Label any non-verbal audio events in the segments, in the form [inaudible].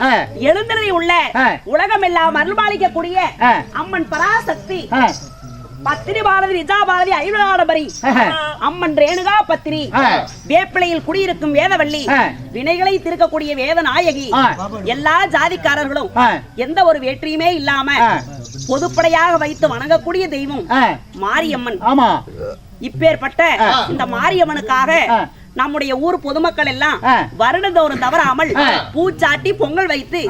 ஆ. எழுந்தருளி உள்ள ஆ. உலகமெல்லாம் அருள்பாலிக்கக்கூடிய. அம்மன் பராசக்தி பத்திரி பாரதி நிஜா பாரதி ஐவராடபரி ஆஹா. அம்மன் ரேணுகா பத்திரி. வேப்பிலையில் குடியிருக்கும் வேதவள்ளி. வினைகளை திருக்கக்கூடிய வேத நாயகி. எல்லா ஜாதிக்காரர்களும். எந்த ஒரு வேற்றியுமே இல்லாம. பொதுப்படையாக வைத்து வணங்கக்கூடிய தெய்வம் மாரியம்மன் இப்பேற்பட்ட. இந்த மாரியம்மனுக்காக. நம்முடைய ஊர் பொதுமக்கள் எல்லாம். வருடந்தோறும் தவறாமல். பூச்சாட்டி பொங்கல் வைத்து.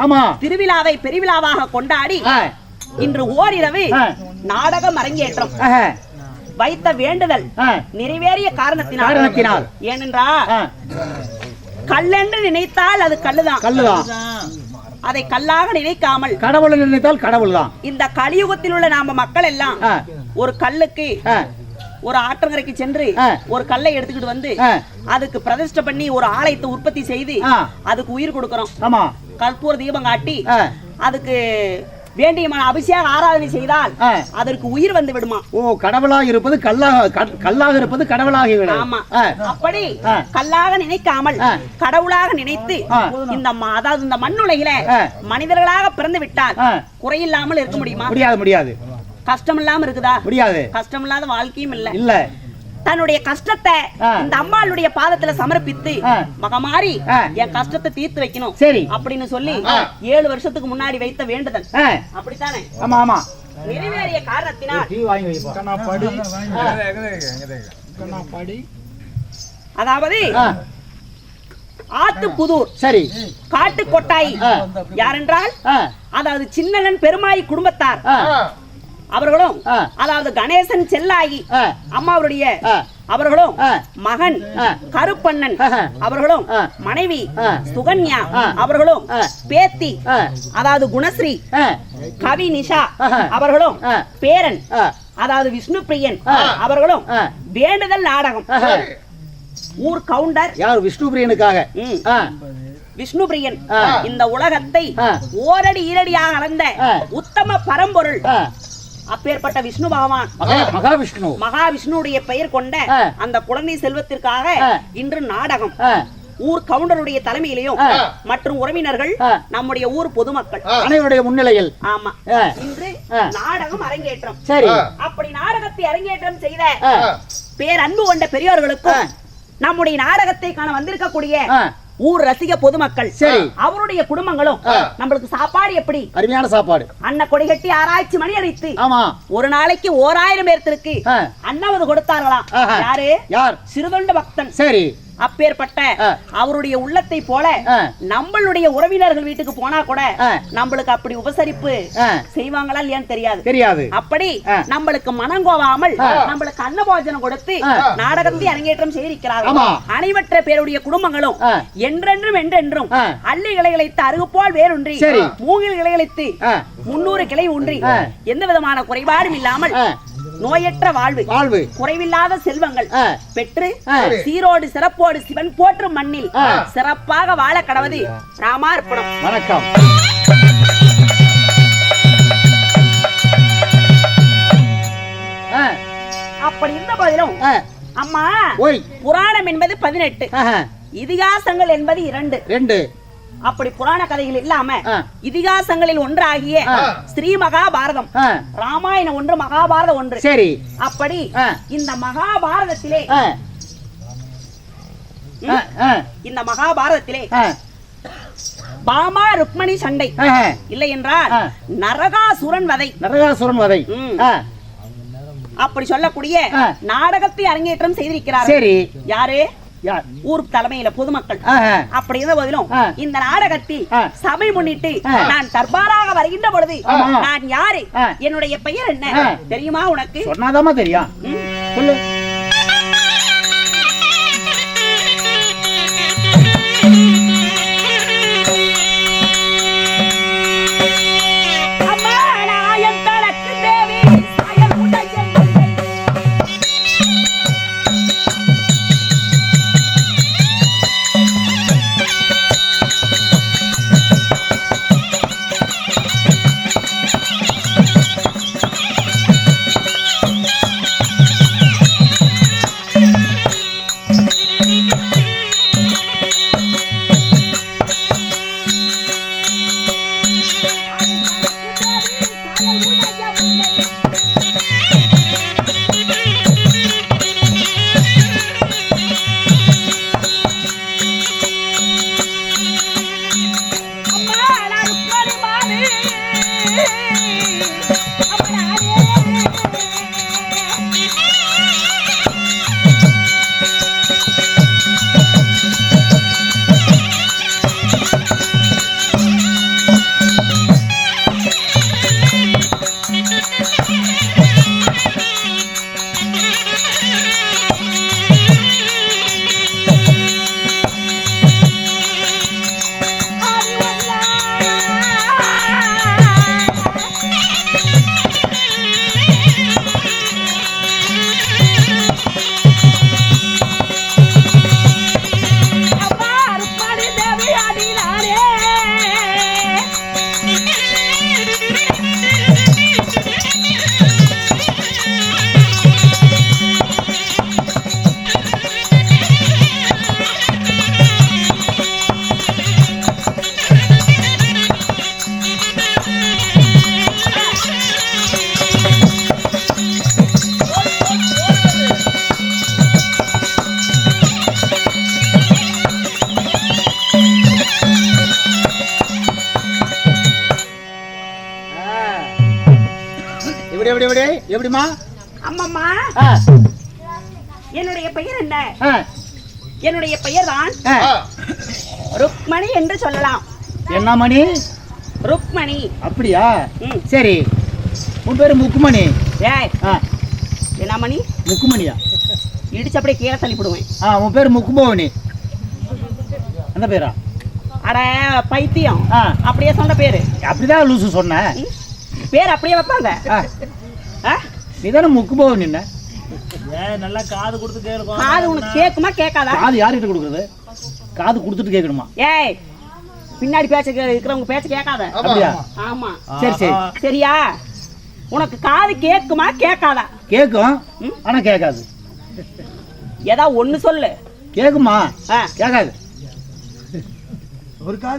திருவிழாவை பெருவிழாவாக கொண்டாடி இன்று ஓரிரவு. நாடகம் அரங்கேற்றம். வைத்த வேண்டுதல் நிறைவேறிய காரணத்தினால் காரணத்தினால். ஏனென்றா ஆ, கல்லென்று நினைத்தால் அது கல்லுதான் கல்லுதான் அதை கல்லாக நினைக்காமல் கடவுளை நினைத்தால் கடவுள் தான் இந்த கலியுகத்தில் உள்ள நாம மக்கள் எல்லாம். ஒரு கல்லுக்கு ஒரு ஆற்றங்கரைக்கு சென்று. ஒரு கல்லை எடுத்துக்கிட்டு வந்து. அதுக்கு பிரதிஷ்டை பண்ணி ஒரு ஆலயத்தை உற்பத்தி செய்து. அதுக்கு உயிர் கொடுக்கிறோம் ஆமா கற்பூர தீபம் காட்டி. அதுக்கு வேண்டியமான அபிஷேக ஆராதனை செய்தால். அதற்கு உயிர் வந்து விடுமா ஓ கடவுளாக இருப்பது கல்லாக கல்லாக இருப்பது கடவுளாகி விடும் ஆமா அப்படி. கல்லாக நினைக்காமல். கடவுளாக நினைத்து. இந்த அதாவது இந்த மண்ணுலகில. மனிதர்களாக பிறந்து விட்டால். குறையில்லாமல் இருக்க முடியுமா முடியாது முடியாது கஷ்டம் இல்லாம இருக்குதா? முடியாது. கஷ்டம் இல்லாத வாழ்க்கையும் இல்ல. இல்ல. தன்னுடைய கஷ்டத்தை. இந்த அம்மாளுடைய பாதத்துல சமர்ப்பித்து. மகமாரி. என் கஷ்டத்தை தீர்த்து வைக்கணும் சரி. அப்படின்னு சொல்லி. ஏழு வருஷத்துக்கு முன்னாடி வைத்த வேண்டுதல். அப்படித்தானே? ஆமா ஆமா. நிறைவேறிய காரணத்தினால் டீ வாங்கி வைப்பா அதாவது ஆ, ஆத்து புதூர் சரி. காட்டு கொட்டாய். யாரென்றால் அதாவது சின்னலன் பெருமாய் குடும்பத்தார். அவர்களும். அதாவது கணேசன் செல்லாயி ஆ, அம்மாவுடைய. அவர்களும். மகன். கருப்பண்ணன். அவர்களும். மனைவி. சுகன்யா. அவர்களும். பேத்தி அதாவது குணஸ்ரீ கவி நிஷா. அவர்களும். பேரன் அதாவது விஷ்ணு பிரியன். அவர்களும். வேண்டுதல் நாடகம். ஊர் கவுண்டர் யார் விஷ்ணு பிரியனுக்காக விஷ்ணு பிரியன். இந்த உலகத்தை. ஓரடி ஈரடியாக அளந்த. உத்தம பரம்பொருள் அப்பேற்பட்ட விஷ்ணு பகவான் மகா மகாவிஷ்ணு மகாவிஷ்ணுடைய பெயர் கொண்ட. அந்த குழந்தை செல்வத்திற்காக. இன்று நாடகம் ஊர் கவுண்டருடைய தலைமையிலையும். மற்றும் உறவினர்கள். நம்முடைய ஊர் பொதுமக்கள் அனைவருடைய முன்னிலையில் ஆமா. இன்று. நாடகம் அரங்கேற்றம் சரி அப்படி நாடகத்தை அரங்கேற்றம் செய்த பேர் அன்பு கொண்ட பெரியோர்களுக்கும். நம்முடைய நாடகத்தை காண வந்திருக்கக்கூடிய ஊர் ரசிக பொதுமக்கள் சரி. அவருடைய குடும்பங்களும். நம்மளுக்கு சாப்பாடு எப்படி அருமையான சாப்பாடு அன்ன கொடி கட்டி ஆராய்ச்சி மணி அடித்து ஆமா ஒரு நாளைக்கு ஓராயிரம் பேர்த்திற்கு ஆ. அன்னவது கொடுத்தார்களாம். யாரு யார் சிறுதொண்ட பக்தன் சரி அப்பேற்பட்ட. அவருடைய உள்ளத்தை போல. நம்மளுடைய உறவினர்கள் வீட்டுக்கு போனா கூட. நம்மளுக்கு அப்படி உபசரிப்பு செய்வாங்களா இல்லையான்னு தெரியாது தெரியாது அப்படி. நம்மளுக்கு மனங்கோவாமல் ஆ. நம்மளுக்கு அன்னபோஜனம் கொடுத்து. நாடகத்தை அரங்கேற்றம் செய்திருக்கிறார்கள். அனைவற்ற பேருடைய குடும்பங்களும். என்றென்றும் என்றென்றும். அள்ளி கிளைகளைத்து அருகுப்போல் வேரூன்றி சரி. மூங்கில் கிளைகளைத்து முன்னூறு கிளை ஊன்றி ஆ. எந்த விதமான குறைபாடும் இல்லாமல் நோயற்ற வாழ்வு. வாழ்வு. குறைவில்லாத செல்வங்கள். பெற்று. சீரோடு சிறப்போடு சிவன் போற்றும் மண்ணில். சிறப்பாக வாழ கடவது ராமார்ப்பணம். வணக்கம். அப்படி இருந்த போதிலும் அம்மா புராணம் என்பது பதினெட்டு. இதிகாசங்கள் என்பது இரண்டு. ரெண்டு. அப்படி புராண கதைகள் இல்லாம. இதிகாசங்களில் ஒன்றாகிய. ஸ்ரீ மகாபாரதம் ராமாயணம் ஒன்று மகாபாரதம் ஒன்று. சரி. அப்படி. இந்த மகாபாரதத்திலே இந்த மகாபாரதத்திலே பாமா ருக்மணி சண்டை. இல்லை என்றால். நரகாசுரன் வதை. நரகாசுரன் வதை. அப்படி சொல்லக்கூடிய. நாடகத்தை அரங்கேற்றம் செய்திருக்கிறார் சரி. யார்? ஊர் தலைமையில பொதுமக்கள் அப்படி இருந்த போதிலும். இந்த நாடகத்தில். சபை முன்னிட்டு. நான் தர்பாராக வருகின்ற பொழுது. நான் யாரு. என்னுடைய பெயர் என்ன. தெரியுமா உனக்கு சொன்னாதாம்மா தெரியும். சொல்லு எப்படிமா அம்மம்மா. என்னுடைய பெயர் என்ன? என்னுடைய பெயர் தான். ருக்மணி என்று சொல்லலாம். என்ன மணி? ருக்மணி. அப்படியா. சரி. உன் பேரு முக்குமணி. ஏய். என்ன மணி? முக்குமணியா? இடிச்சு அப்படியே கீழே தள்ளி போடுவேன் ஆ உன் பேர் முக்குபவனி அந்த பேரா? அட பைத்தியம். அப்படியே சொன்ன பேரு. அப்படிதான் லூசு சொன்னேன் ம்? பேர் அப்படியே வைப்பாங்க. ஆ, ஆ? நீ தானே முக்குபவன் என்ன காது உனக்கு கேக்குமா கேட்காதா? காது யார்கிட்ட கொடுக்குறது? காது கொடுத்துட்டு கேட்கணுமா? ஏய் பின்னாடி பேச்ச கே- இருக்கிறவங்க பேச்ச கேட்காத. அப்படியா? ஆமா. சரி சரி. சரியா? உனக்கு காது கேக்குமா கேட்காதா? கேட்கும்? ஆனா கேட்காது. ஏதா ஒண்ணு சொல்லு. கேட்குமா? ஆ, கேட்காது.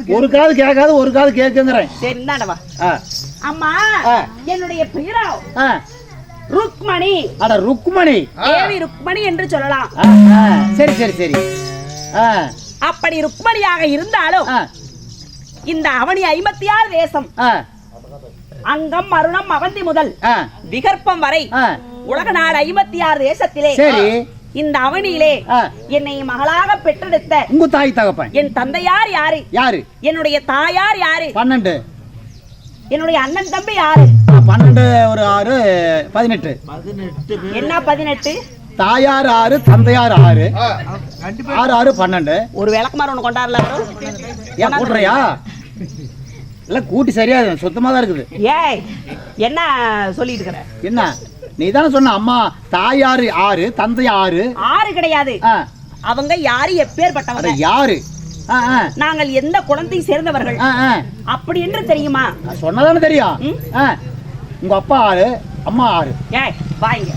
ஒரு காது கேட்காது ஒரு காது கேட்குங்கிறேன். சரி இந்தாண்டவா ஆ. அம்மா. என்னுடைய பெயரோ ஆ. ருக்மணி. அட ருக்குமணி தேவி ருக்மணி என்று சொல்லலாம். சரி சரி சரி. அப்படி ருக்மணியாக இருந்தாலும் இந்த அவனி ஐம்பத்தி ஆறு தேசம் அங்கம் மருணம் அவந்தி முதல் விகற்பம் வரை உலக நாடு ஐம்பத்தி ஆறு தேசத்திலே சரி. இந்த அவனியிலே என்னை மகளாக பெற்றெடுத்த உங்க தாய் தகப்பன். என் தந்தையார் யாரு? யாரு? என்னுடைய தாயார் யாரு? பன்னெண்டு. என்னுடைய அண்ணன் தம்பி யாரு? பன்னெண்டு ஒரு ஆறு பதினெட்டு. என்ன பதினெட்டு? தாயார் ஆறு தந்தையார் ஆறு. ஆறு ஆறு பன்னெண்டு. ஒரு விளக்குமாறு ஒண்ணு கொண்டாடல ஏன் கூட்டுறியா? இல்ல கூட்டி சரியா சுத்தமா தான் இருக்குது. ஏய் என்ன சொல்லிட்டு இருக்கிற? என்ன? நீ தானே சொன்ன அம்மா தாயார் ஆறு தந்தை ஆறு. ஆறு கிடையாது. அவங்க யாரு? எப்பேற்பட்டவங்க யாரு? நாங்கள் எந்த குலத்தை சேர்ந்தவர்கள்? அப்படி என்று தெரியுமா? சொன்னதானே தெரியும். உங்க அப்பா ஆறு அம்மா ஆறு ஏய் வாங்க.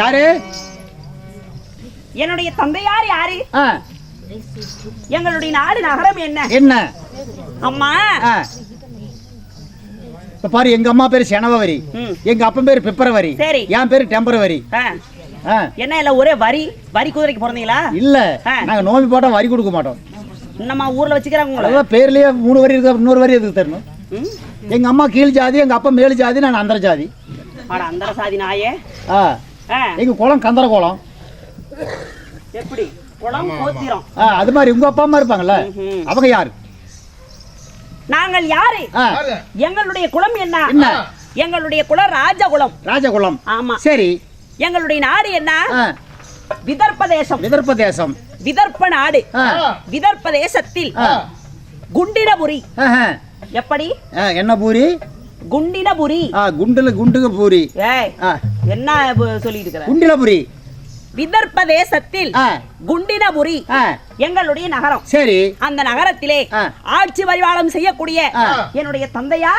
யாரு? என்னுடைய தந்தையார் யாரு? எங்களுடைய நாடு நகரம் என்ன? என்ன? அம்மா. இப்ப பாரு எங்க அம்மா பேரு செனவரி. எங்க அப்பன் பேரு பிப்ரவரி. சரி. என் பேரு டெம்பரவரி. என்ன எல்லாம் ஒரே வரி? வரி குதிரைக்கு பிறந்தீங்களா இல்ல. நாங்க நோம்பி போட்டா வரி கொடுக்க மாட்டோம். இன்னமா ஊர்ல வச்சுக்கிறாங்க உங்களை. பேர்லயே மூணு வரி இருக்கு இன்னொரு வரி எதுக்கு தரணும்? எங்க அம்மா கீழ் ஜாதி எங்க அப்பா மேல் ஜாதி நான் அந்தர ஜாதி. அட அந்தர சாதி நாயே. ஆ, எங்க குளம் கந்தர குளம். எப்படி? குளம் கோத்திரம். அது மாதிரி உங்க அப்பா அம்மா இருப்பாங்கல்ல. அவங்க யாரு? நாங்கள் யாரு? எங்களுடைய குலம் என்ன? என்ன? எங்களுடைய குலம் ராஜகுலம் ராஜகுலம் ஆமா. சரி. எங்களுடைய நாடு என்ன? விதர்ப்ப தேசம் விதர்ப்ப தேசம் விதர்ப்ப நாடு விதர்ப்ப தேசத்தில் ஆஹா. எப்படி? என்ன பூரி? குண்டினபுரி. ஆ, குண்டுல குண்டுக பூரி ஏய் என்ன சொல்லிட்டு இருக்கிற குண்டில பூரி விதர்ப்ப தேசத்தில் குண்டினபுரி எங்களுடைய நகரம். சரி. அந்த நகரத்திலே. ஆட்சி பரிவாளம் செய்யக்கூடிய. என்னுடைய தந்தையா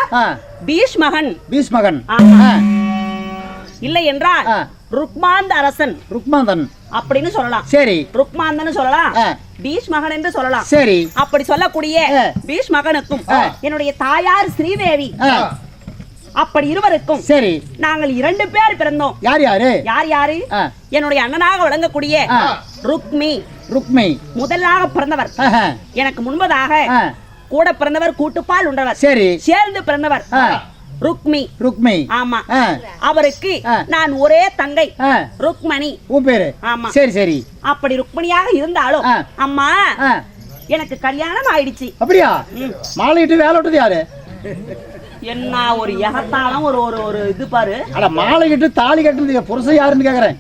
பீஷ்மகன். பீஷ்மகன். இல்லை என்றால். ருக்மாந்த அரசன் ருக்மாந்தன். அப்படின்னு சொல்லலாம். சரி. ருக்மாந்தன் சொல்லலாம். பீஷ்மகன் என்று சொல்லலாம். சரி. அப்படி சொல்லக்கூடிய. பீஷ்மகனுக்கும். என்னுடைய தாயார் ஸ்ரீதேவி அப்படி இருவருக்கும் சரி. நாங்கள் இரண்டு பேர் பிறந்தோம். யார் யாரு? யார் யாரு? என்னுடைய அண்ணனாக விளங்கக்கூடிய ஆ. ருக்மி. ருக்மை. முதலாக பிறந்தவர். எனக்கு முன்பதாக கூட பிறந்தவர் கூட்டுப்பால் உண்டவர். சரி. சேர்ந்து பிறந்தவர் ருக்மி. ருக்மை. ஆமா. அவருக்கு. நான் ஒரே தங்கை ருக்மணி. உன் பேரு? ஆமா. சரி சரி. அப்படி ருக்மணியாக இருந்தாலும். அம்மா எனக்கு கல்யாணம் ஆயிடுச்சு. அப்படியா? ம். மாலையிட்டு வேலை விட்டது யாரு? என்ன ஒரு எகத்தாலும் ஒரு ஒரு ஒரு இது பாரு. அட மாலையிட்டு தாலி கட்டுறது புருஷன் யாருன்னு கேக்குறேன்.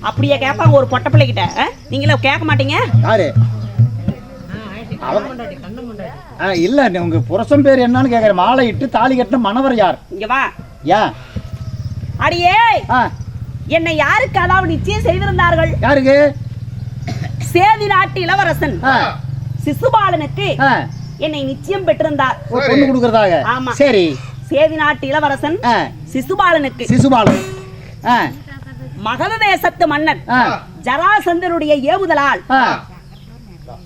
அப்படியே கேட்பாங்க ஒரு பொட்ட பிள்ளைகிட்ட ஆ? நீங்களும் கேட்க மாட்டீங்க? யாரு? இல்ல உங்க புருஷன் பேர் என்னன்னு கேக்குறேன். மாலையிட்டு தாலி கட்டின மணவர் யார்? இங்க வா. ஏன்? அடியே! என்னை யாருக்கு அதாவது நிச்சயம் செய்திருந்தார்கள்? யாருக்கு? சேதி நாட்டு இளவரசன். சிசுபாலனுக்கு. என்னை நிச்சயம் பெற்றிருந்தார். பொண்ணு கொடுக்கறதாக? ஆமா. சரி. சேதி நாட்டு இளவரசன் சிசுபாலனுக்கு. சிசுபாலன். மகத தேசத்து மன்னன் ஆ, ஜராசந்தருடைய ஏவுதலால்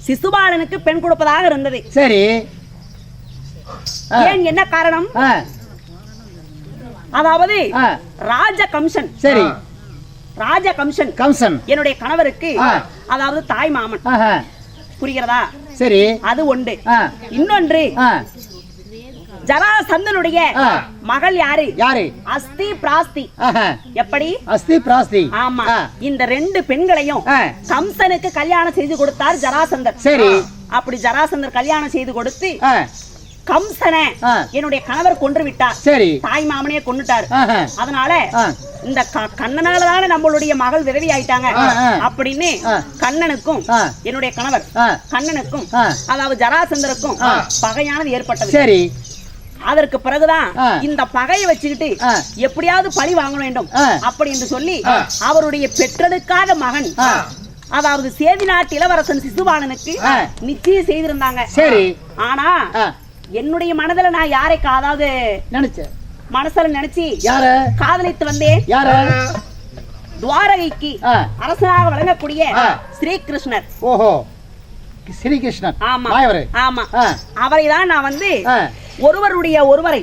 சிசுபாலனுக்கு பெண் கொடுப்பதாக இருந்தது. சரி. ஏன் என்ன காரணம்? அதாவது ராஜ கம்சன். சரி. ராஜ கம்சன் கம்சன். என்னுடைய கணவருக்கு. அதாவது தாய் மாமன். புரிகிறதா? சரி. அது ஒன்று. இன்னொன்று ஜராசந்தனுடைய. மகள் யாரு? யாரு? அஸ்தி பிராஸ்தி. எப்படி? அஸ்தி பிராஸ்தி. ஆமா. இந்த ரெண்டு பெண்களையும் கம்சனுக்கு கல்யாணம் செய்து கொடுத்தார் ஜராசந்தர். சரி. அப்படி ஜராசந்தர் கல்யாணம் செய்து கொடுத்து கம்சனை. என்னுடைய கணவர் கொன்று விட்டார் சரி தாய் மாமனையே கொன்னுட்டாரு ஆஹா, அதனால இந்த கண்ணனால தானே நம்மளுடைய மகள் விதவி ஆயிட்டாங்க. அப்படின்னு. கண்ணனுக்கும். என்னுடைய கணவர் கண்ணனுக்கும். அதாவது ஜராசந்தருக்கும். பகையானது ஏற்பட்டது சரி அதற்கு பிறகுதான். இந்த பகையை வச்சுக்கிட்டு. எப்படியாவது பழி வாங்க வேண்டும். அப்படி என்று சொல்லி. அவருடைய பெற்றெடுக்காத மகன். அதாவது சேதி நாட்டு இளவரசன் சிசுபாலனுக்கு ஆ. நிச்சயம் செய்திருந்தாங்க சரி ஆனா என்னுடைய மனதுல நான் யாரை கா- அதாவது நினைச்சேன். மனசுல நினைச்சு யார? காதலித்து வந்தேன். யார? துவாரகைக்கு அரசனாக வழங்கக்கூடிய. ஸ்ரீகிருஷ்ணர். ஓஹோ. ஸ்ரீகிருஷ்ணன் ஆமா. ஆமா. அவரை தான் நான் வந்து ஒருவருடைய ஒருவரை.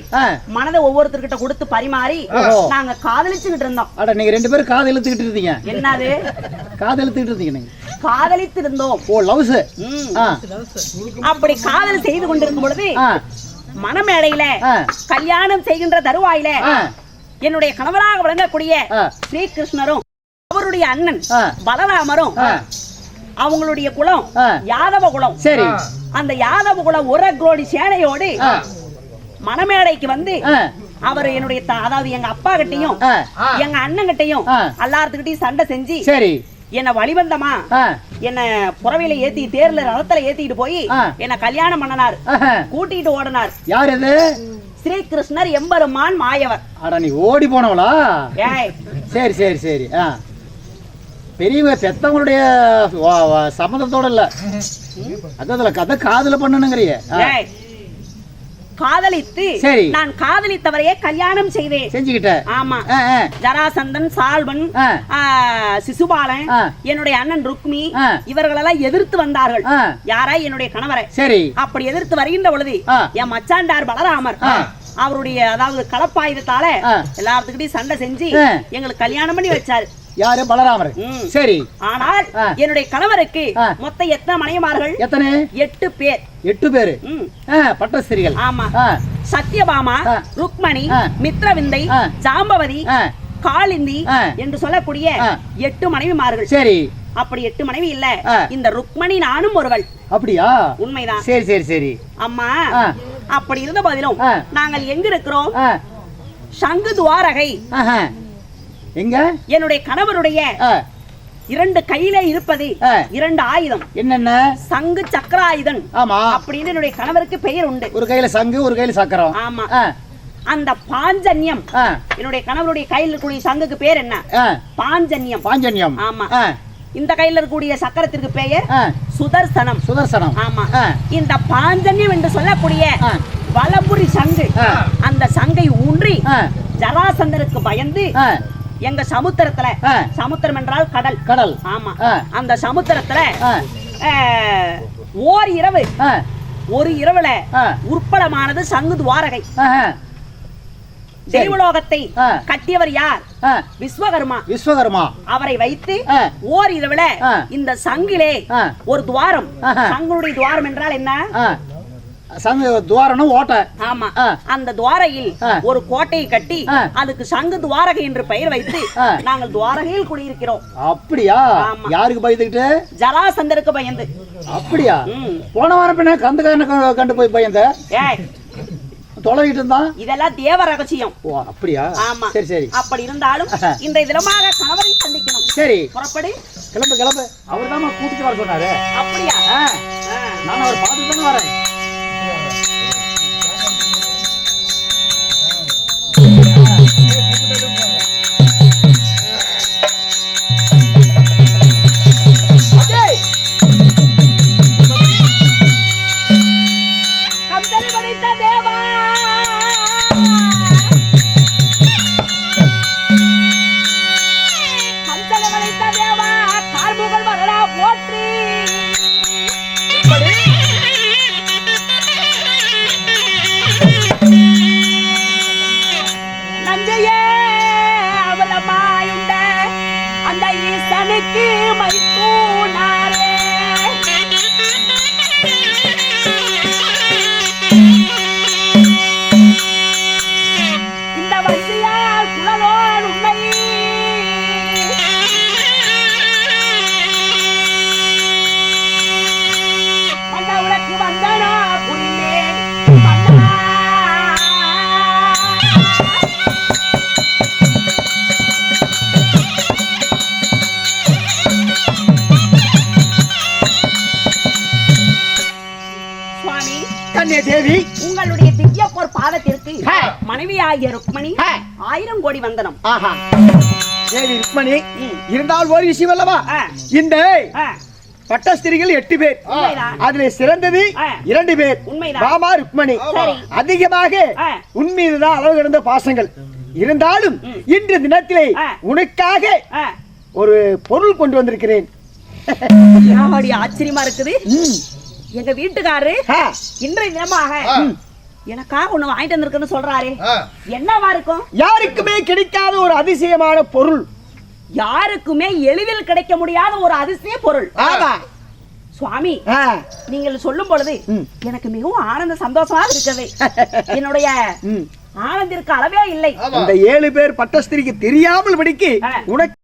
மனதை ஒவ்வொருத்தர்கிட்ட கொடுத்து பரிமாறி. நாங்க காதலிச்சுக்கிட்டு இருந்தோம். அட நீங்க ரெண்டு பேரும் காது இழுத்துக்கிட்டு இருந்தீங்க. என்னது? காது இழுத்துக்கிட்டு இருந்தீங்க நீங்க. காதலித்து இருந்தோம் ஓ லவ்ஸ். அப்படி காதல் செய்து கொண்டிருக்கும் பொழுது ஆ. கல்யாணம் செய்கின்ற தருவாயில என்னுடைய கணவராக விளங்கக்கூடிய ஆ. ஸ்ரீகிருஷ்ணரும் அவருடைய அண்ணன். பலராமரும் அவங்களுடைய குலம். யாதவ குலம். சரி. அந்த யாதவ குலம் ஒரு கோடி சேனையோடு மணமேடைக்கு வந்து அவர் என்னுடைய த- அதாவது எங்க அப்பா கிட்டையும் எங்க அண்ணன் கிட்டையும். எல்லாத்துக்கிட்டையும் சண்டை செஞ்சு சரி. என்ன வழிவந்தமா என்ன புறவையில ஏத்தி தேர்ல ரதத்துல ஏத்திட்டு போய். என்ன கல்யாணம் பண்ணனார். கூட்டிட்டு ஓடினார். யார் இது ஸ்ரீகிருஷ்ணர் எம்பெருமான் மாயவர். அட நீ ஓடி போனவளா? ஏய். சரி சரி சரி. ஆ. பெரியவங்க பெத்தவங்களுடைய சம்மதத்தோட இல்ல. அதான் அதுல கதை காதுல பண்ணணுங்கிறிய ஏய். காதலித்து. நான் காதலித்தவரையே கல்யாணம் செய்தேன் செஞ்சுக்கிட்ட ஆமா ஜராசந்தன் சால்வன் சிசுபாலன். என்னுடைய அண்ணன் ருக்மி. இவர்களெல்லாம் எதிர்த்து வந்தார்கள். யாரா என்னுடைய கணவரை சரி அப்படி எதிர்த்து வருகின்ற பொழுது. என் மச்சாண்டார் பலராமர். அவருடைய அதாவது கலப்பாயுதத்தால. எல்லாத்துக்கிட்டையும் சண்டை செஞ்சு. எங்களுக்கு கல்யாணம் பண்ணி வச்சாரு யாரு பலராமர். சரி ஆனால். என்னுடைய கணவருக்கு. மொத்தம் எத்தனை மனைவிமார்கள் எத்தனை எட்டு பேர் எட்டு பேரு பட்டஸ்திரிகள் ஆமா சத்யபாமா. ருக்மணி. மித்ரவிந்தை. ஜாம்பவதி ஆ. என்று சொல்லக்கூடிய. எட்டு மனைவிமார்கள் சரி அப்படி எட்டு மனைவி இல்ல. இந்த ருக்மணி நானும் ஒருவள் அப்படியா உண்மைதான் சரி சரி சரி அம்மா. அப்படி இருந்த போதிலும். நாங்கள் எங்க இருக்கிறோம் சங்கு துவாரகை. எங்க? என்னுடைய கணவருடைய இரண்டு கையில இருப்பது. இரண்டு ஆயுதம். என்னென்ன? சங்கு சக்கராயுதன் ஆமா. அப்படின்னு என்னுடைய கணவருக்கு பெயர் உண்டு. ஒரு கையில சங்கு ஒரு கையில சக்கரம். ஆமா. அந்த பாஞ்சன்யம் என்னுடைய கணவருடைய கையில் இருக்கக்கூடிய சங்குக்கு பேர் என்ன? பாஞ்சன்யம். பாஞ்சன்யம். ஆமா. இந்த கையில் இருக்கக்கூடிய சக்கரத்திற்கு பெயர் சுதர்சனம். சுதர்சனம். ஆமா. இந்த பாஞ்சன்யம் என்று சொல்லக்கூடிய வலபுரி சங்கு. அந்த சங்கை ஊன்றி ஜராசந்தருக்கு பயந்து எங்க சமுத்திரத்துல. சமுத்திரம் என்றால் கடல் கடல் ஆமா. அந்த சமுத்திரத்துல ஓர் இரவு ஒரு இரவுல. உற்பலமானது சங்கு துவாரகை. தெய்வலோகத்தை. கட்டியவர் யார் விஸ்வகர்மா விஸ்வகர்மா அவரை வைத்து. ஓர் இரவுல. இந்த சங்கிலே. ஒரு துவாரம். சங்குடைய துவாரம் என்றால் என்ன சங்கு துவாரனும் ஓட்டை. ஆமா. அந்த துவாரையில். ஒரு கோட்டையை கட்டி. அதுக்கு சங்கு துவாரகை என்று பெயர் வைத்து. நாங்கள் துவாரகையில் குடியிருக்கிறோம். அப்படியா. யாருக்கு பயந்துக்கிட்டு? ஜராசந்தருக்கு பயந்து. அப்படியா. போன வாரம் பின்ன கந்து கண்டு போய் பயந்த? தொலைகிட்டு இருந்தான்? இதெல்லாம் தேவ ரகசியம். ஓ அப்படியா? ஆமா. சரி சரி. அப்படி இருந்தாலும். இந்த தினமாக கணவரை சந்திக்கணும். சரி. புறப்படு. கிளம்பு கிளம்பு. அவர் தான் கூட்டிட்டு வர சொன்னாரு. அப்படியா. நான் அவர் பார்த்துட்டு தானே வரேன். மனைவியாகிய ருக்மணி. ஆயிரம் கோடி வந்தனம் ஆஹா தேவி ருக்மணி. இருந்தால் ஒரு விஷயம் அல்லவா. இந்த பட்டஸ்திரிகள் எட்டு பேர். அதுல சிறந்தது. இரண்டு பேர். பாமா ருக்மணி சரி. அதிகமாக. உன் மீதுதான் அளவு கிடந்த பாசங்கள் இருந்தாலும். இன்று தினத்திலே. உனக்காக. ஒரு பொருள் கொண்டு வந்திருக்கிறேன் ஆச்சரியமா இருக்குது. எங்க வீட்டுக்காரரு. இன்றைய தினமாக. எனக்காக ஒண்ணு வாங்கிட்டு வந்திருக்குன்னு சொல்றாரு. என்னவா இருக்கும்? யாருக்குமே கிடைக்காத ஒரு அதிசயமான பொருள். யாருக்குமே எளிதில் கிடைக்க முடியாத ஒரு அதிசய பொருள். ஆமா சுவாமி. நீங்கள் சொல்லும் பொழுது. எனக்கு மிகவும் ஆனந்த சந்தோஷமா இருக்கிறது. [laughs] என்னுடைய. ஆனந்திற்கு அளவே இல்லை. அந்த ஏழு பேர் பட்டஸ்திரிக்கு தெரியாமல் படிக்கு. உனக்கு